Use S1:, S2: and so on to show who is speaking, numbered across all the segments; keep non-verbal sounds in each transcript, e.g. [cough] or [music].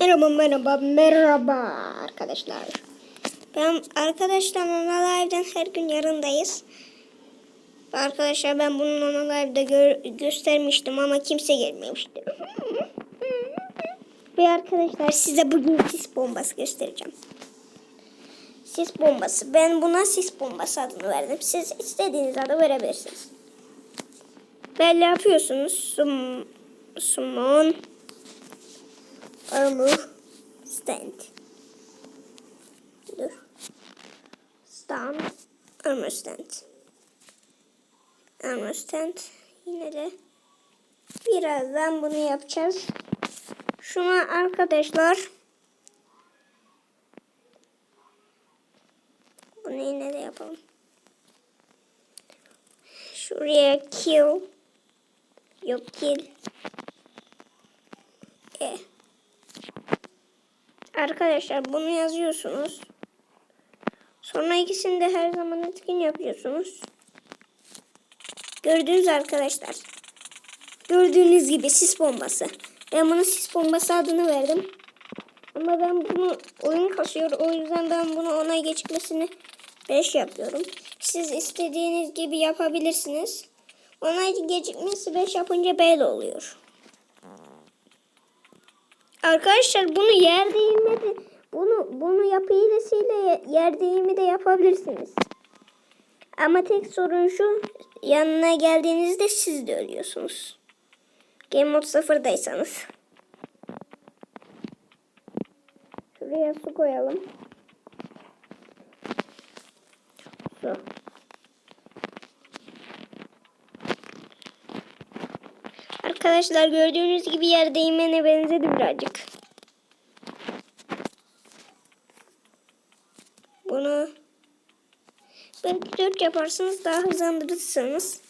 S1: Merhaba merhaba merhaba arkadaşlar. Ben arkadaşlar Nana Live'den her gün yarındayız. Arkadaşlar ben bunu Nana Live'da gö- göstermiştim ama kimse gelmemişti. Ve arkadaşlar size bugün sis bombası göstereceğim. Sis bombası. Ben buna sis bombası adını verdim. Siz istediğiniz adı verebilirsiniz. Belli yapıyorsunuz. Sum, summon armor stand. Dur. Stand. Armor stand. Armor stand. Yine de birazdan bunu yapacağız. Şuna arkadaşlar bunu yine de yapalım. Şuraya kill yok kill e. Arkadaşlar bunu yazıyorsunuz. Sonra ikisini de her zaman etkin yapıyorsunuz. Gördüğünüz arkadaşlar. Gördüğünüz gibi sis bombası. Ben buna sis bombası adını verdim. Ama ben bunu oyun kasıyor. O yüzden ben bunu ona geçmesini 5 yapıyorum. Siz istediğiniz gibi yapabilirsiniz. Ona gecikmesi 5 yapınca böyle oluyor. Arkadaşlar bunu yer değimi de bunu bunu yapı hilesiyle yer değimi de yapabilirsiniz. Ama tek sorun şu yanına geldiğinizde siz de ölüyorsunuz. Game mode sıfırdaysanız. Şuraya su koyalım. Su. Arkadaşlar gördüğünüz gibi yer değmene benzedi birazcık. Bunu belki 4 yaparsınız daha hızlandırırsınız.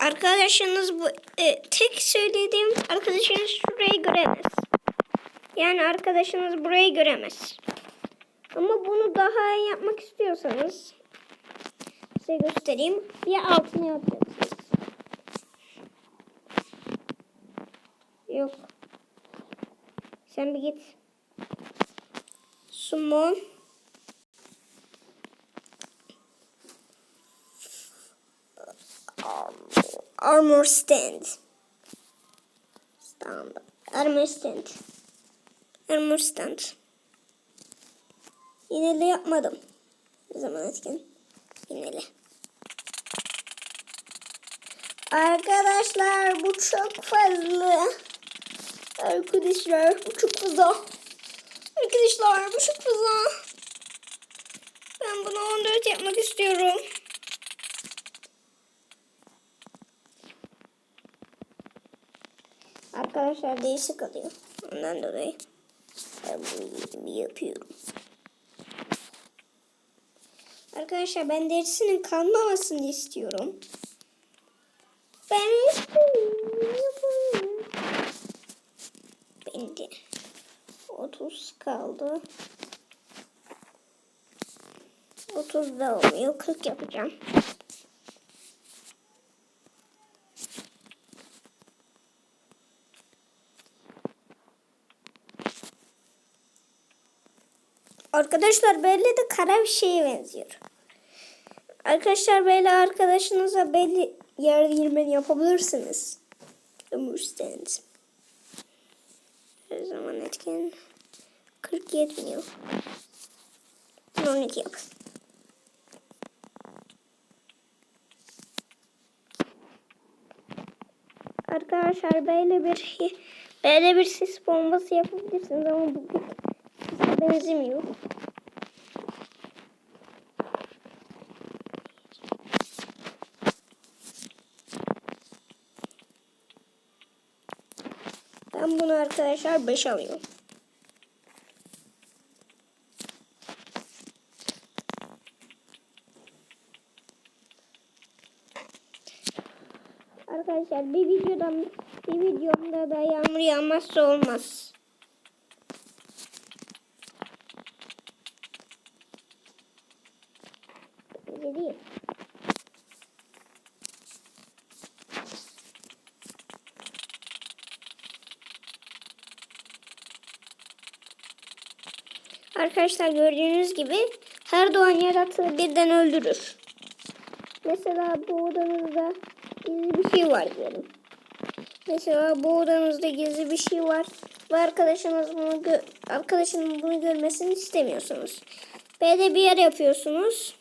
S1: Arkadaşınız bu e, tek söylediğim arkadaşınız şurayı göremez. Yani arkadaşınız burayı göremez. Ama bunu daha iyi yapmak istiyorsanız size göstereyim. Bir altını yapacaksınız. Yok. Sen bir git. Summon. Armor stand. Stand. Armor stand. Armor stand. Yinele yapmadım. Ne zaman etkin? Yinele. Arkadaşlar bu çok fazla. Arkadaşlar bu çok fazla. Arkadaşlar bu çok fazla. Ben bunu 14 yapmak istiyorum. Arkadaşlar değişik oluyor. Ondan dolayı ben bunu yapıyorum. Arkadaşlar ben derisinin kalmamasını istiyorum. Ben istiyorum. Bende 30 kaldı. 30 da olmuyor. 40 yapacağım. Arkadaşlar böyle de kara bir şeye benziyor. Arkadaşlar böyle arkadaşınıza belli yer girmeni yapabilirsiniz. Understand. Her zaman etken 40 yetmiyor. 12 yap. Arkadaşlar böyle bir [laughs] böyle bir sis bombası yapabilirsiniz ama bu size benzemiyor. Ben bunu arkadaşlar 5 alıyorum. Arkadaşlar bir videodan bir videomda da yağmur yağmazsa olmaz. Bence değil. Arkadaşlar gördüğünüz gibi her doğan yaratığı birden öldürür. Mesela bu odanızda gizli bir şey var diyelim. Mesela bu odanızda gizli bir şey var ve arkadaşınız bunu arkadaşının bunu görmesini istemiyorsunuz. Böyle bir yer yapıyorsunuz.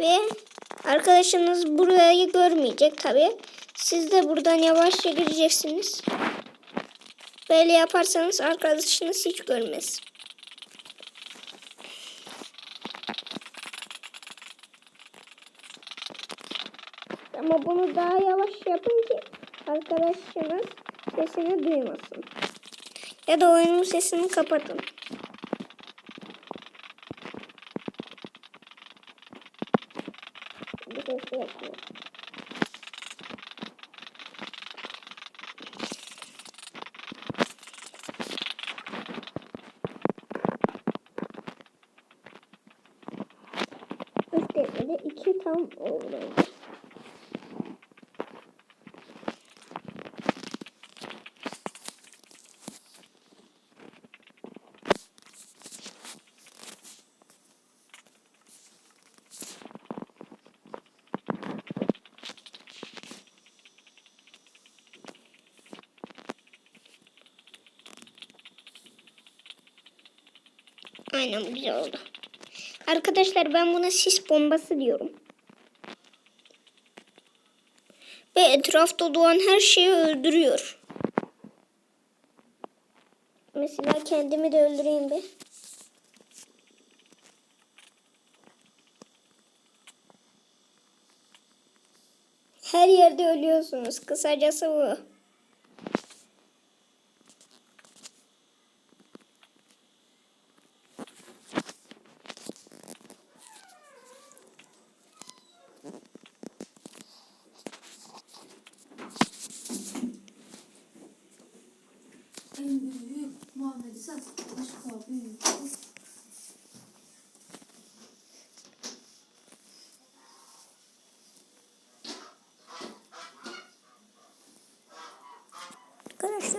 S1: Ve arkadaşınız burayı görmeyecek tabi. Siz de buradan yavaşça gireceksiniz. Böyle yaparsanız arkadaşınız hiç görmez. Ama bunu daha yavaş yapın ki arkadaşınız sesini duymasın. Ya da oyunun sesini kapatın. Bir ses yapmıyor. İki tam oldu. Aynen güzel oldu. Arkadaşlar ben buna sis bombası diyorum. Ve etrafta doğan her şeyi öldürüyor. Mesela kendimi de öldüreyim bir. Her yerde ölüyorsunuz. Kısacası bu.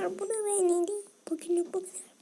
S1: Arkadaşlar bu da beğenildi. Bugünlük bu kadar.